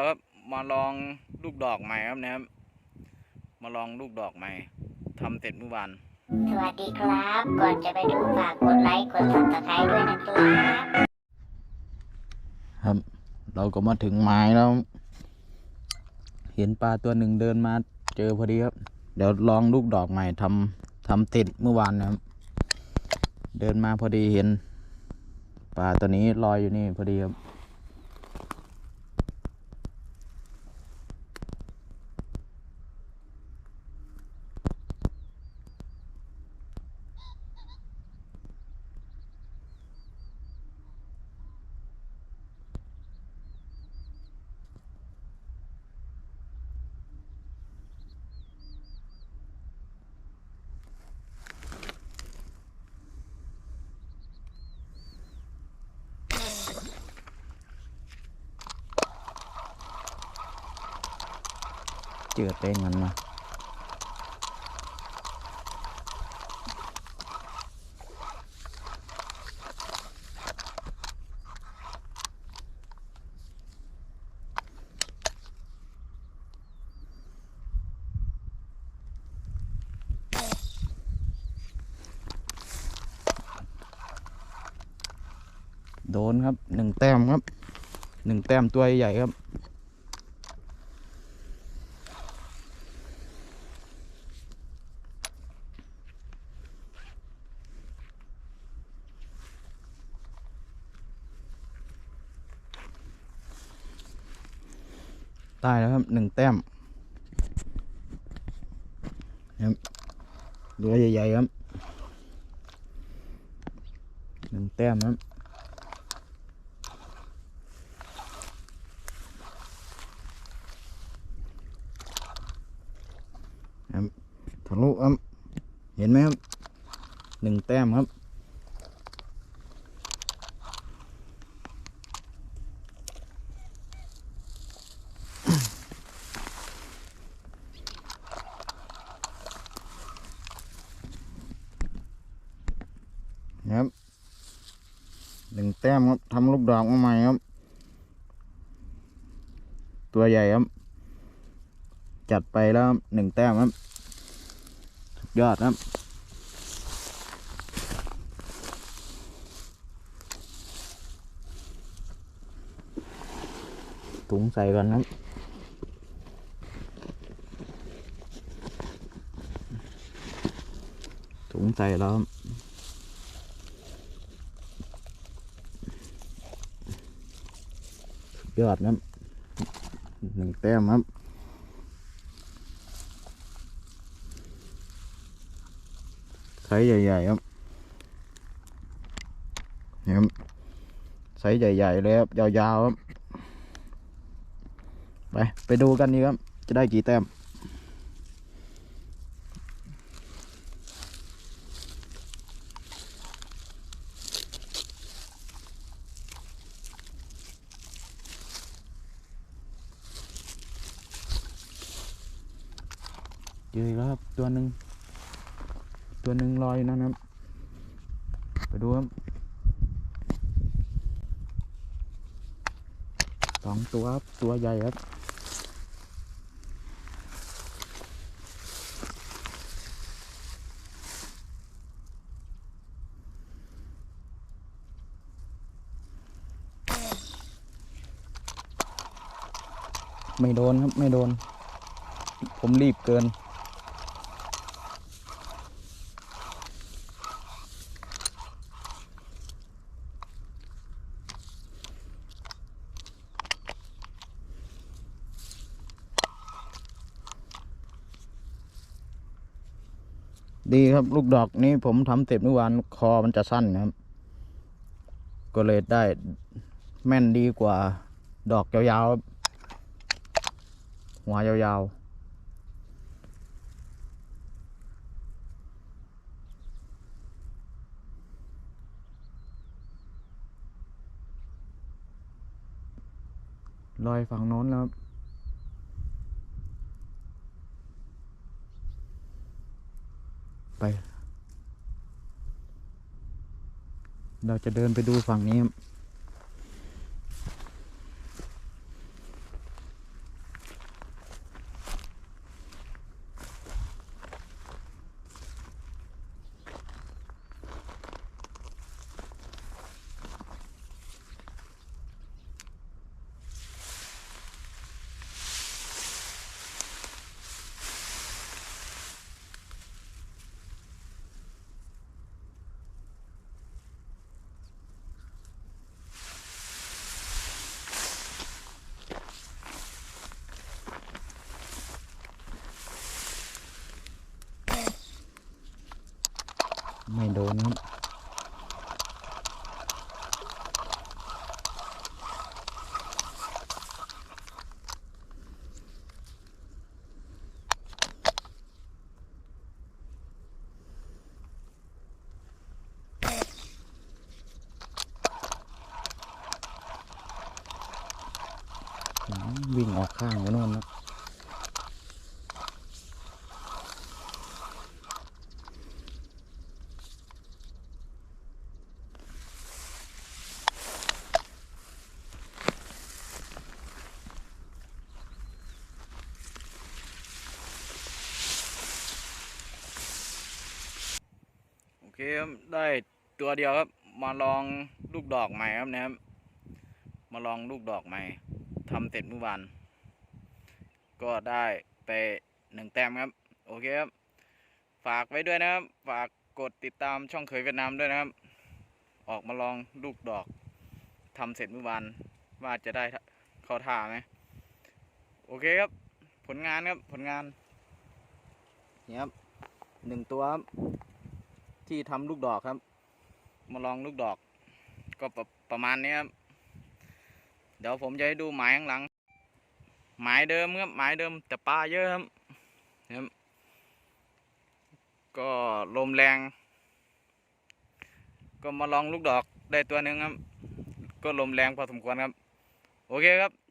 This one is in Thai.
ครับมาลองลูกดอกใหม่ครับนะครับ มาลองลูกดอกใหม่ทำเสร็จเมื่อวานสวัสดีครับ ก่อนจะไปดูฝากกดไลค์กดซับสไครต์ด้วยนะครับครับ เราก็มาถึงไม้แล้ว เห็นปลาตัวหนึ่งเดินมาเจอพอดีครับ เดี๋ยวลองลูกดอกใหม่ทำทำติดเมื่อวานนะครับ เดินมาพอดีเห็น ปลาตัวนี้ลอยอยู่นี่พอดีครับ จือดได้งั้นมาโดนครับหนึ่งแต้มครับหนึ่งแต้มตัวใหญ่ครับ ได้แล้วครับหนึ่งแต้มครับเรือใหญ่ๆครับหนึ่งแต้มครับครับทะลุครับ เห็นไหมครับหนึ่งแต้มครับหนึ่ง แต้มครับทำลูกดอกมาใหม่ครับ ตัวใหญ่ครับ จัดไปแล้วหนึ่งแต้มครับสุดยอดครับถุงใส่ก่อนครับถุงใส่แล้วครับ ยอดนะหนึ่งแต้มครับไซส์ใหญ่ๆครับนี่ครับไซส์ใหญ่ๆเลยครับยาวๆครับไปไปดูกันดีครับ จะได้กี่แต้ม เจออีกแล้วครับตัวหนึ่งตัวหนึ่งลอยอยู่นั่นครับ ไปดูครับสองตัวครับ ตัวใหญ่ครับไม่โดนครับ ไม่โดน ผมรีบเกิน ดีครับลูกดอกนี้ผมทำเสร็จเมื่อวานคอมันจะสั้นครับ ก็เลยได้แม่นดีกว่า ดอกยาวๆหัวยาวๆลอยฝั่งโน้นแล้วครับไป เราจะเดินไปดูฝั่งนี้ครับ โดนครับวิ่งออกข้างไปโน่นนะโเคครับได้ตัวเดียวครับ มาลองลูกดอกใหม่ครับนะครับ มาลองลูกดอกใหม่ทำเสร็จเมื่อวานก็ได้ไปหนึ่งแต้มครับ โอเคครับ ฝากไว้ด้วยนะครับ ฝากกดติดตามช่องเคยเวียดนามด้วยนะครับ ออกมาลองลูกดอกทำเสร็จเมื่อวานว่าจะได้เข้าท่าไหมโอเคครับ ผลงานครับผลงานนี่ครับหนึ่งตัวครับ ที่ทำลูกดอกครับ มาลองลูกดอก ก็ประประมาณนี้ครับ เดี๋ยวผมจะให้ดูหมายข้างหลัง หมายเดิมครับหมายเดิมแต่ปลาเยอะครับครับก็ลมแรง ก็มาลองลูกดอกได้ตัวหนึ่งครับ ก็ลมแรงพอสมควรครับ โอเคครับ